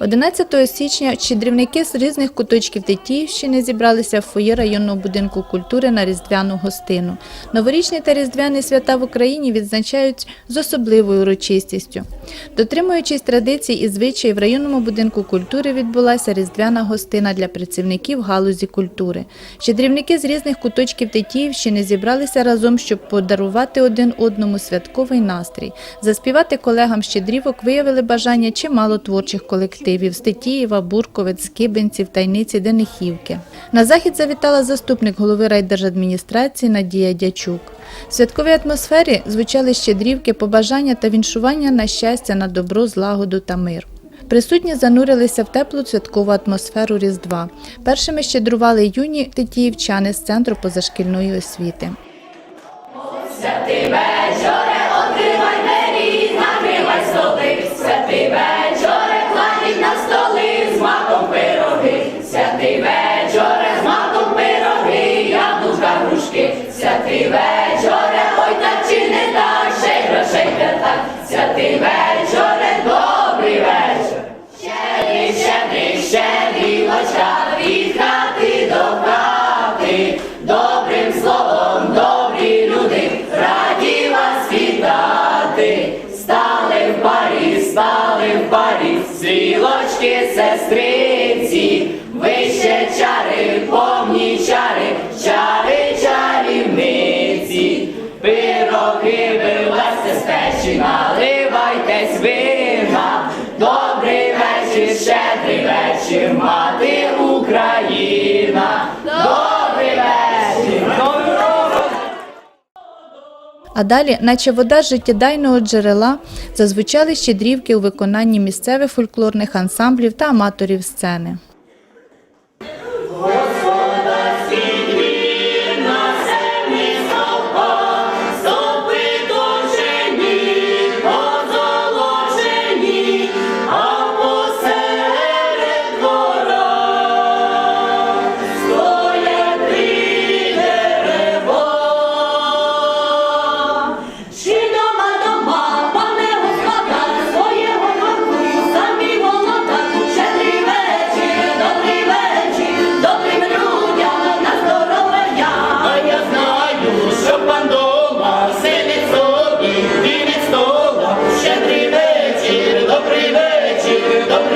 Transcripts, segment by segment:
11 січня щедрівники з різних куточків Тетіївщини зібралися в фоє районного будинку культури на різдвяну гостину. Новорічні та різдвяні свята в Україні відзначають з особливою урочистістю. Дотримуючись традицій і звичаїв, в районному будинку культури відбулася різдвяна гостина для працівників галузі культури. Щедрівники з різних куточків Тетіївщини зібралися разом, щоб подарувати один одному святковий настрій. Заспівати колегам щедрівок виявили бажання чимало творчих колективів з Тетіїва, Бурковець, Скибенців, Тайниці, Денихівки. На захід завітала заступник голови райдержадміністрації Надія Дячук. В святковій атмосфері звучали щедрівки, побажання та віншування на щастя, на добро, злагоду та мир. Присутні занурилися в теплу святкову атмосферу Різдва. Першими щедрували юні тетіївчани з центру позашкільної освіти. Happy birthday. Вечір, мати Україна. Добрий вечір. А далі, наче вода з життєдайного джерела, зазвучали щедрівки у виконанні місцевих фольклорних ансамблів та аматорів сцени. Вечір,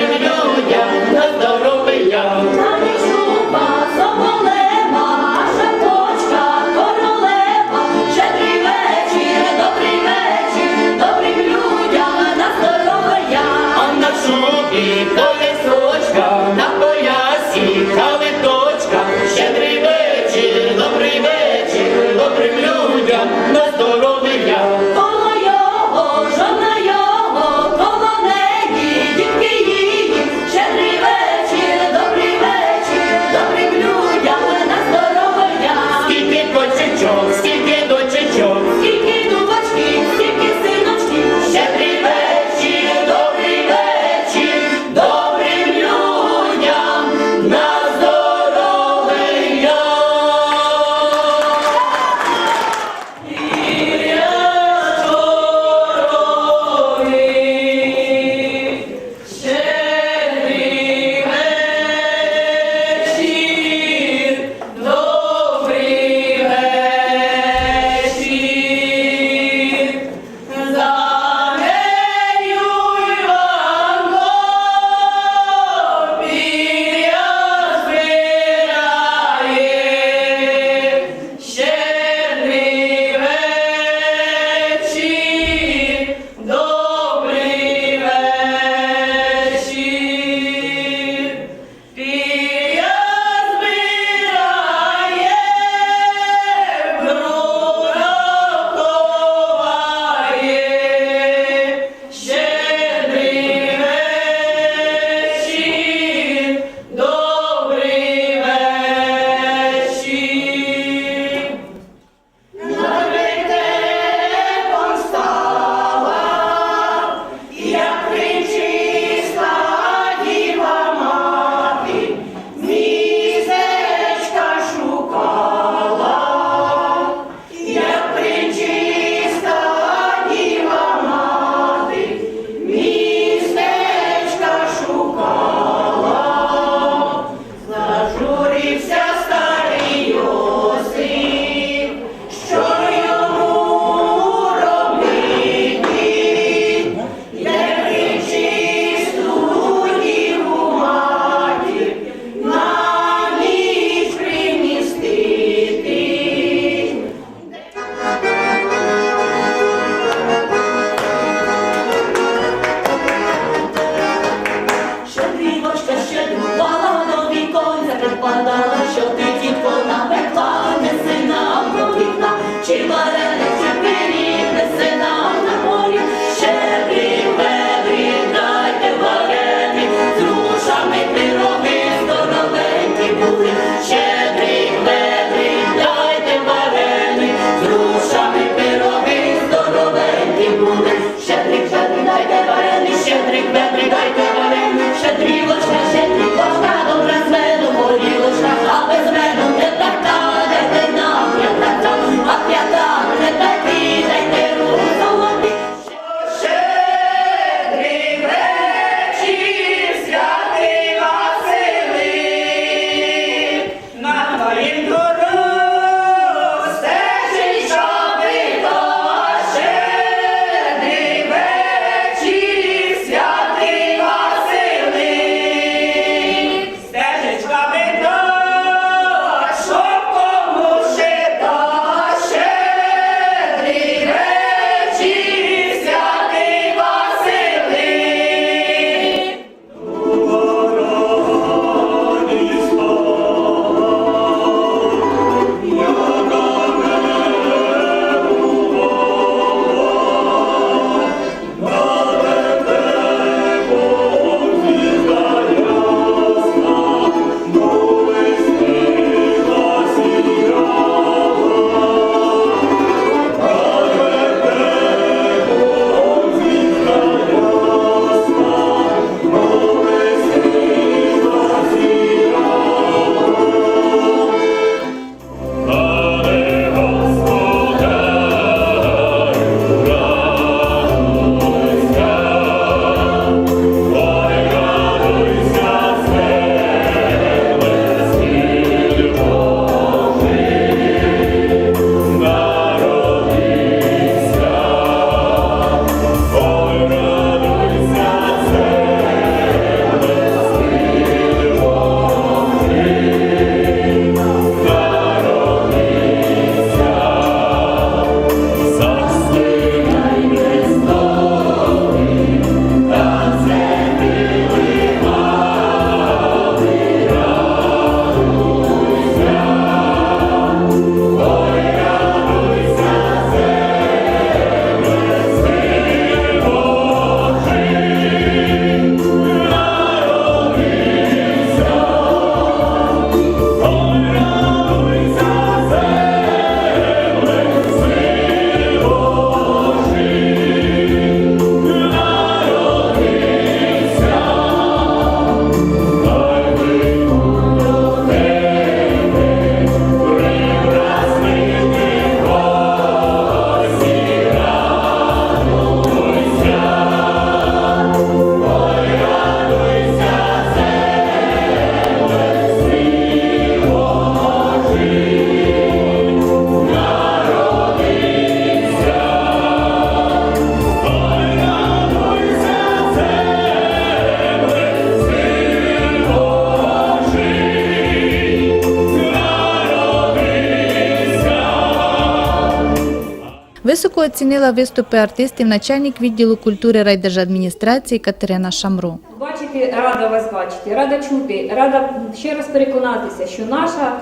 Високо оцінила виступи артистів начальник відділу культури райдержадміністрації Катерина Шамро. Бачити, рада вас бачити, рада чути, рада ще раз переконатися, що наша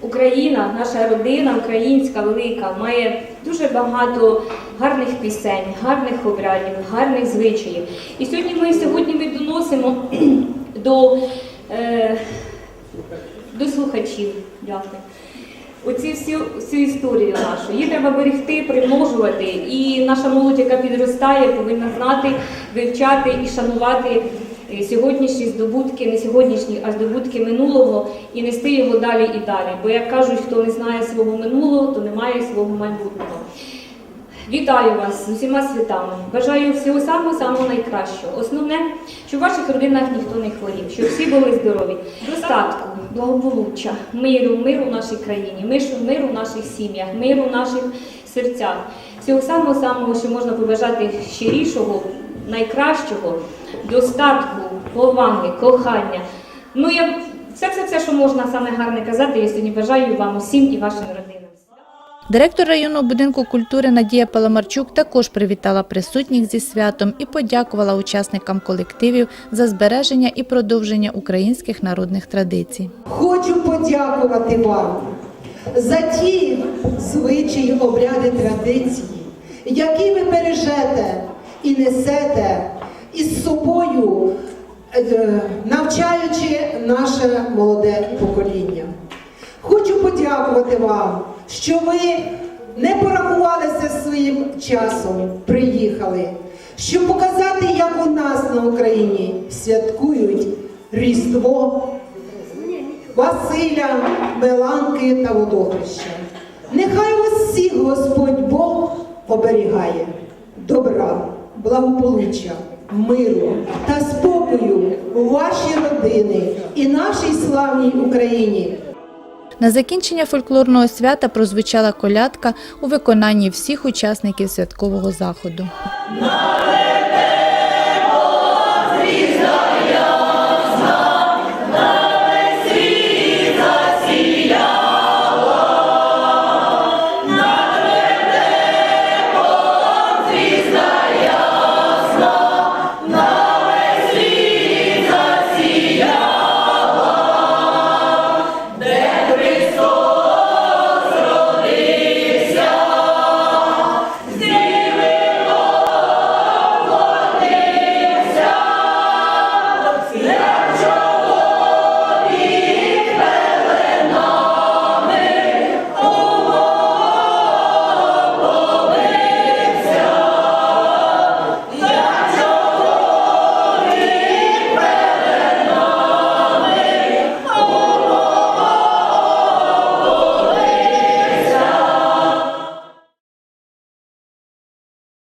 Україна, наша родина українська велика має дуже багато гарних пісень, гарних обрядів, гарних звичаїв. І сьогодні ми сьогодні ми доносимо до, е, до слухачів. Дякую. Оці всю, всю історію нашу. Її треба берегти, примножувати. І наша молодь, яка підростає, повинна знати, вивчати і шанувати е, сьогоднішні здобутки, не сьогоднішні, а здобутки минулого, і нести його далі і далі. Бо як кажуть, хто не знає свого минулого, то не має свого майбутнього. Вітаю вас з усіма святами. Бажаю всього самого самого найкращого. Основне, щоб в ваших родинах ніхто не хворів, щоб всі були здорові, достатку, благополуччя, миру, миру в нашій країні, миру в наших сім'ях, миру в наших серцях. Всього самого самого, що можна побажати щирішого, найкращого, достатку, поваги, кохання. Ну я все, все, все, що можна саме гарне казати, я сьогодні бажаю вам усім і вашим родинам. Директор районного будинку культури Надія Паламарчук також привітала присутніх зі святом і подякувала учасникам колективів за збереження і продовження українських народних традицій. Хочу подякувати вам за ті звичаї, обряди, традиції, які ви бережете і несете із собою, е, навчаючи наше молоде покоління. Хочу подякувати вам, що ви не порахувалися своїм часом, приїхали, щоб показати, як у нас на Україні святкують Різдво, Василя, Меланки та Водохреща. Нехай вас всіх Господь Бог оберігає добра, благополуччя, миру та спокою у ваші родини і нашій славній Україні. На закінчення фольклорного свята прозвучала колядка у виконанні всіх учасників святкового заходу.